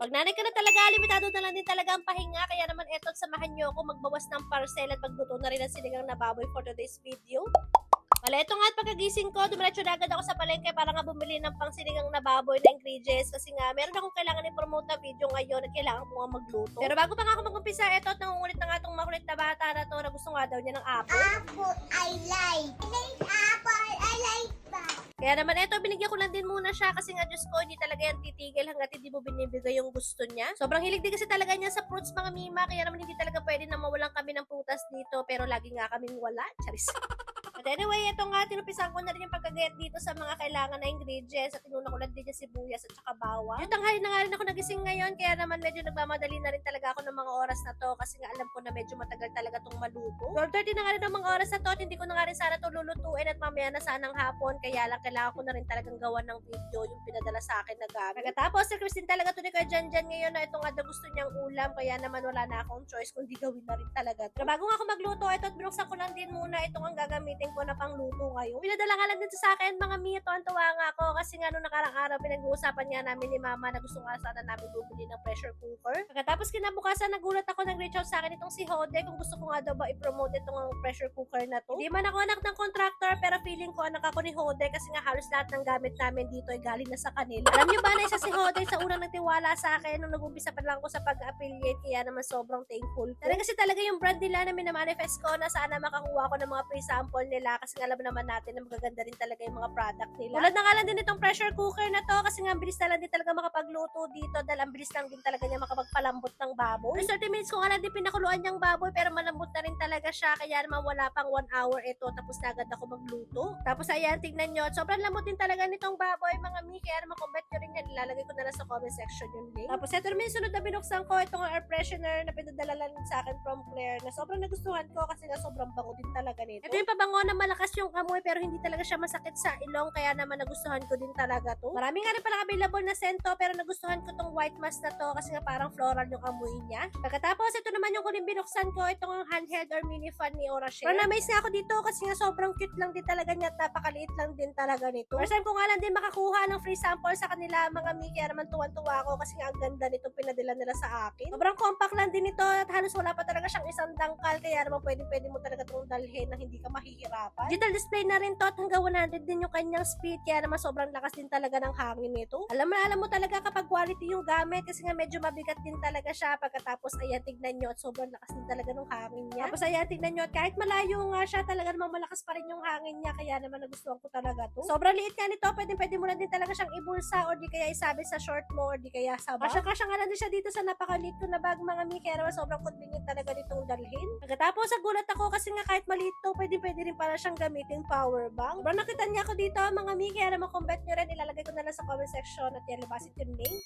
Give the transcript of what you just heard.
Pag nanay ka na talaga, limitado na lang din talaga ang pahinga. Kaya naman eto, samahan nyo ako magbawas ng parcel at magluto na rin ng sinigang na baboy for today's video. Wala, ito nga at pagkagising ko, dumiretso na agad ako sa palengke para nga bumili ng pang sinigang na baboy na ingredients kasi nga meron akong kailangan i-promote na video ngayon at kailangan ko nga magluto. Pero bago pa nga ako mag-umpisa, eto at nangungulit na nga itong makulit na bata na to na gusto nga daw niya ng apple. Apple, I like. I like apple. Kaya naman eto, binigyan ko lang din muna siya kasi nga Diyos ko, hindi talaga yan titigil hanggat hindi mo binibigay yung gusto niya. Sobrang hilig din kasi talaga niya sa fruits mga mima, kaya naman hindi talaga pwede na mawalan kami ng prutas dito, pero lagi nga kaming wala. Charis. But anyway, ito nga, tinupisan ko na rin yung pagkagayat dito sa mga kailangan na ingredients at tinuna ko lang din yung sibuyas at saka bawang. Yung tanghali na nga rin ako nagising ngayon, kaya naman medyo nagmamadali na rin talaga ako ng mga oras na to kasi nga alam ko na medyo matagal talaga tong maluto. 12.30 na nga rin ng mga oras na to at hindi ko na nga rin sana to lulutuin at mamaya na sanang hapon, kaya lang kailangan ko na rin talagang gawan ng video yung pinadala sa akin na gamit. Pagkatapos, si Christine talaga to ni Kuya Jan ngayon na ito nga daw gusto niyang ulam, kaya naman wala na akong choice kundi gawin na rin talaga. Pero bago nga ako magluto, ito at binuksan ko lang din muna itong ang gagamitin ko na pangluto ngayon. Pinadala nga lang dito sa akin, mga Mia, tuwan-tuwa nga ako kasi nga nung nakarang araw, pinag-uusapan nga namin ni Mama na gusto nga sana namin bumili ng pressure cooker. Pagkatapos kinabukasan, nagulat ako nag-reach out sa akin itong si Hode kung gusto ko nga daw ba i-promote itong pressure cooker na to. Hindi man ako anak ng contractor, pero feeling ko anak ako ni Hode kasi nga halos lahat ng gamit namin dito ay galing na sa kanila. Alam niyo ba na isa si Hode sa unang nagtiwala sa akin nung nag-umpisa pa lang ako sa pag-affiliate kaya naman sobrang thankful. Talaga kasi talaga yung brand nila na minamanifest ko na sana makakuha ko ng mga free sample kasi nga alam naman natin na magaganda rin talaga yung mga product nila. Tulad na nga lang din itong pressure cooker na to kasi nga ang bilis na lang din talaga makapagluto dito dahil ang bilis lang din talaga niya makapagpalambot ng baboy. 30 minutes ko nga lang din pinakuluan niyang baboy pero malambot talaga siya kaya naman wala pang 1 hour ito tapos na agad ako magluto. Tapos ayan, tignan nyo. Sobrang lambot din talaga nitong baboy mga mi. Kaya naman comment nyo rin yan. Ilalagay ko na lang sa comment section yung link. Tapos ito naman yung sunod na binuksan ko. Itong air freshener na pinadala lang sa akin from Claire na sobrang nagustuhan ko kasi nga sobrang bango din talaga nito. Ito yung pabango na malakas yung amoy pero hindi talaga siya masakit sa ilong kaya naman nagustuhan ko din talaga to. Marami nga rin pala available na sento pero nagustuhan ko tong white mask na to kasi nga parang floral yung amoy niya. Pagkatapos ito naman yung kuling binuksan ko itong handheld or mini fan ni Orashare. Pero na-amaze ako dito kasi nga sobrang cute lang din talaga niya at napakaliit lang din talaga nito. First time ko nga lang din makakuha ng free sample sa kanila mga mi kaya naman tuwan-tuwa ako kasi nga ang ganda nitong pinadala nila sa akin. Sobrang compact lang din ito at halos wala pa talaga siyang isang dangkal kaya naman pwede pwede mo talaga itong dalhin na hindi ka mahihirapan. Digital display na rin to at hanggang 100 din yung kanyang speed kaya naman sobrang lakas din talaga ng hangin nito. Alam mo alam mo talaga kapag quality yung gamit kasi nga medyo mabigat din talaga siya pagkatapos ayan tignan nyo at sobrang lakas din talaga ng hangin niya. Tapos ayan tignan nyo kahit malayo nga siya talaga namang malakas pa rin yung hangin niya kaya naman nagustuhan ko talaga to. Sobrang liit nga nito pwede pwede mo lang din talaga siyang ibulsa or di kaya isabi sa short mo or di kaya sa bag. Kasya kasya nga din siya dito sa napakaliit ko na bag mga mi kaya sobrang convenient talaga nitong dalhin. Pagkatapos nagulat ako kasi nga kahit maliit to pwede pwede rin pala siyang gamitin power bank. Sobrang nakita niya ako dito mga mi kaya naman comment nyo rin ilalagay ko na lang sa comment section at yan labasin yung link.